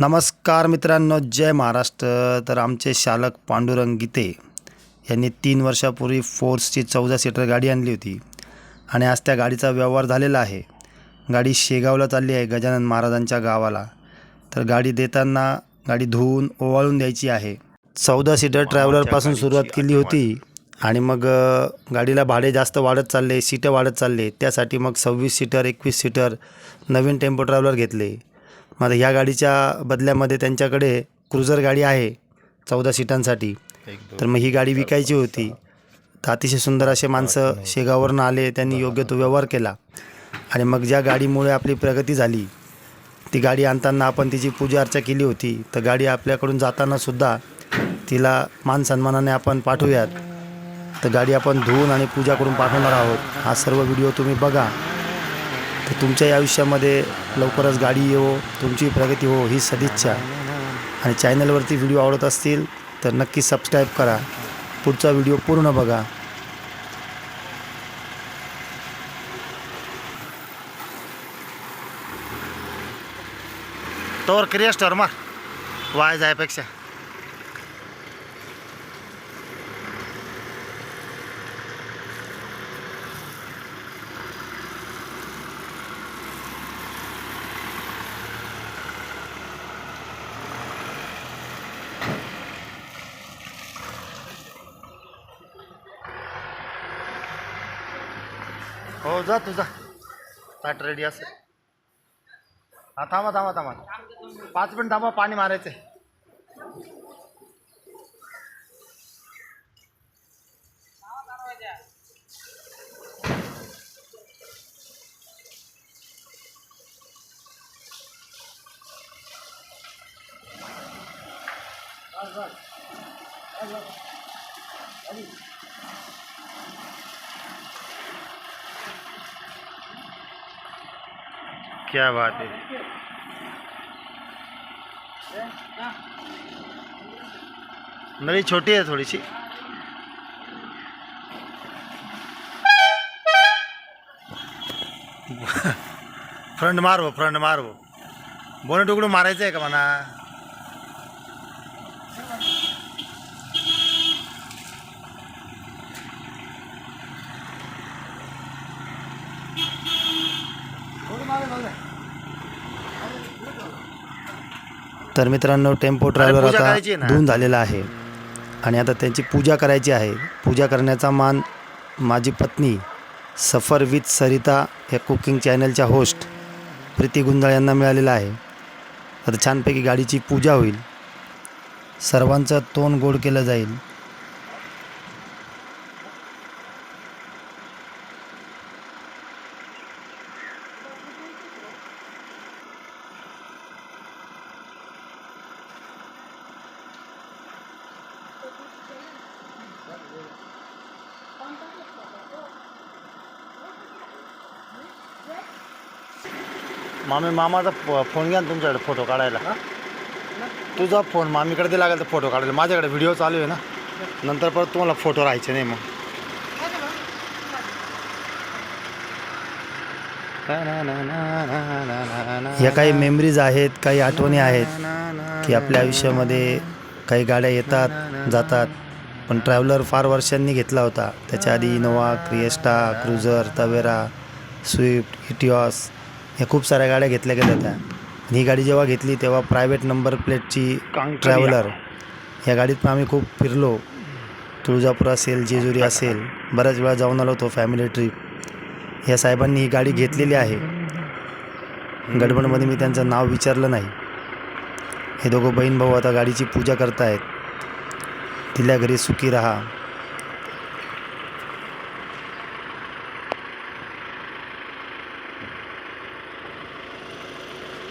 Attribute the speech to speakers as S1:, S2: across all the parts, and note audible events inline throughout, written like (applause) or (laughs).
S1: नमस्कार मित्रांनो जय महाराष्ट्र. तर आमचे शालक पांडुरंग गीते यांनी तीन वर्षापूर्वी फोर्सची चौदा सीटर गाडी आणली होती. आणि आज त्या गाडीचा व्यवहार झालेला आहे. गाडी शेगावला चालली आहे गजानन महाराजांच्या गावाला. तर गाडी देताना गाडी धुवून ओवाळून द्यायची आहे. चौदा सीटर ट्रॅव्हलरपासून सुरुवात केली होती आणि मग गाडीला भाडे जास्त वाढत चालले सीटं वाढत चालले. त्यासाठी मग सव्वीस सीटर एकवीस सीटर नवीन टेम्पो ट्रॅव्हलर घेतले. मग आता ह्या गाडीच्या बदल्यामध्ये त्यांच्याकडे क्रुझर गाडी आहे चौदा सीटांसाठी. तर मग ही गाडी विकायची होती. तर अतिशय सुंदर असे माणसं शेगाववरून आले त्यांनी योग्य तो व्यवहार केला. आणि मग ज्या गाडीमुळे आपली प्रगती झाली ती गाडी आणताना आपण तिची पूजा अर्चा केली होती. तर गाडी आपल्याकडून जाताना सुद्धा तिला मान सन्मानाने आपण पाठवूयात. तर गाडी आपण धुवून आणि पूजा करून पाठवणार आहोत. हा सर्व व्हिडिओ तुम्ही बघा. तर तुमच्याही आयुष्यामध्ये लवकरच गाडी येवो तुमची प्रगती हो ही सदिच्छा. आणि चॅनलवरती व्हिडिओ आवडत असतील तर नक्की सबस्क्राईब करा. पुढचा व्हिडिओ पूर्ण बघा. तोवर क्रिया स्टोर मार वाय जायपेक्षा. हो जा तुझा ताट रेडी असेल. हा थांबा थांबा थांबा. पाच मिनिट थांबा पाणी मारायचंय. क्या बात है। नळी छोटी आहे थोडीशी (laughs) फ्रंट मारवो फ्रंट मारवो बोने उघडून मारायचं आहे का म्हणा तर मित्रांनो टेम्पो
S2: पूजा
S1: आता? धुवून झालेला आहे. आणि आता त्यांची पूजा करायची आहे. पूजा करण्याचा मान माझी पत्नी सफर विथ सरिता या कुकिंग चॅनलच्या होस्ट प्रीती गुंजाळ यांना मिळालेला आहे. आता छानपैकी गाडीची पूजा होईल. सर्वांचं तोंड गोड केलं जाईल. मामी मामाचा फ- फोन घ्या ना तुमच्याकडे फोटो काढायला. तुझा फोन मामीकडे दिला लागेल तर फोटो काढायला. माझ्याकडे व्हिडिओ चालू आहे ना. नंतर परत तुम्हाला फोटो राहायचे नाही मग. या काही मेमरीज आहेत काही आठवणी आहेत की आपल्या आयुष्यामध्ये काही गाड्या येतात जातात. पण ट्रॅव्हलर फार वर्षांनी घेतला होता. त्याच्या आधी Innova Crysta Cruiser Tavera Swift Etios या खूप साऱ्या गाड्या घेतल्या गेल्या होत्या. आणि ही गाडी जेव्हा घेतली तेव्हा प्रायव्हेट नंबर प्लेटची ट्रॅव्हलर या गाडीत पण आम्ही खूप फिरलो. तुळजापूर असेल जेजुरी असेल बऱ्याच वेळा जाऊन आलो होतो फॅमिली ट्रिप या साहेबांनी ही गाडी घेतलेली आहे. गडबडमध्ये मी त्यांचं नाव विचारलं नाही. हे दोघं बहीण भाऊ आता गाडीची पूजा करतायत. तिल्या घरी सुखी राहा.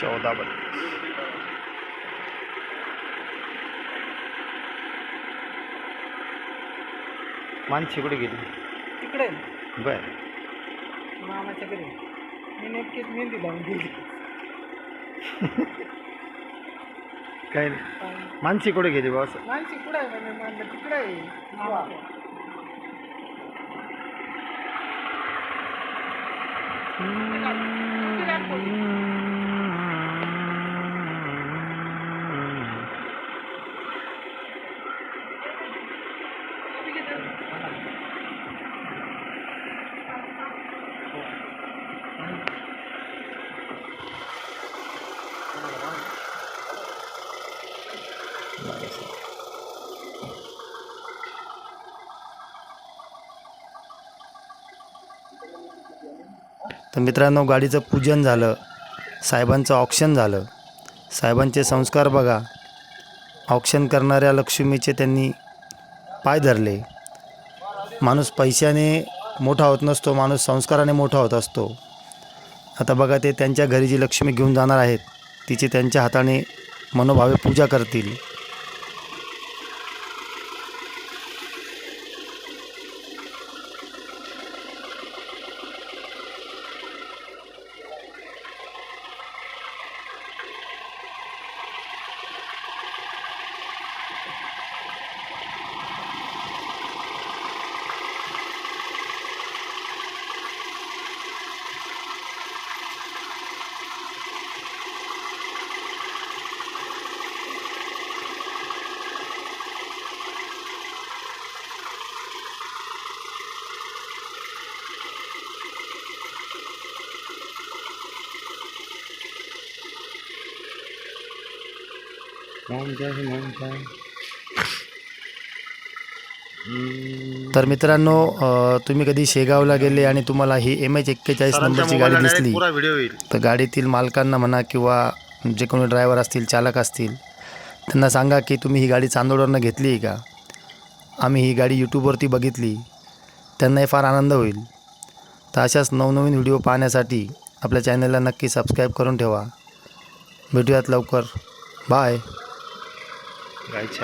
S1: चौदा बत्तीस मानसी कुठे गेली.
S2: तिकडे?
S1: बर.
S2: मामाच्या घरी मी नेमकीच मेहंदी लावून गेली
S1: काय? मानसी कुठे गेली बॉस.
S2: मानसी कुठं आहे म्हणजे म्हणलं तिकडे आहे. मामाच्या.
S1: तर मित्रांनो गाडीचं पूजन झालं. साहेबांचं ऑक्शन झालं. साहेबांचे संस्कार बघा. ऑक्शन करणाऱ्या लक्ष्मीचे त्यांनी पाय धरले. माणूस पैशाने मोठा होत नसतो माणूस संस्काराने मोठा होत असतो. आता बघा ते त्यांच्या घरी जी लक्ष्मी घेऊन जाणार आहेत तिची त्यांच्या हाताने मनोभावे पूजा करतील. तर मित्रांनो तुम्ही कधी शेगावला गेले आणि तुम्हाला ही एम एच एक्केचाळीस नंबरची गाडी दिसली तर गाडीतील मालकांना म्हणा किंवा जे कोणी ड्रायव्हर असतील चालक असतील त्यांना सांगा की तुम्ही ही गाडी चांदोडवरनं घेतली आहे का? आम्ही ही गाडी यूट्यूबवरती बघितली त्यांनाही फार आनंद होईल. तर अशाच नवनवीन व्हिडिओ पाहण्यासाठी आपल्या चॅनलला नक्की सबस्क्राईब करून ठेवा. भेटूयात लवकर. बाय 来吃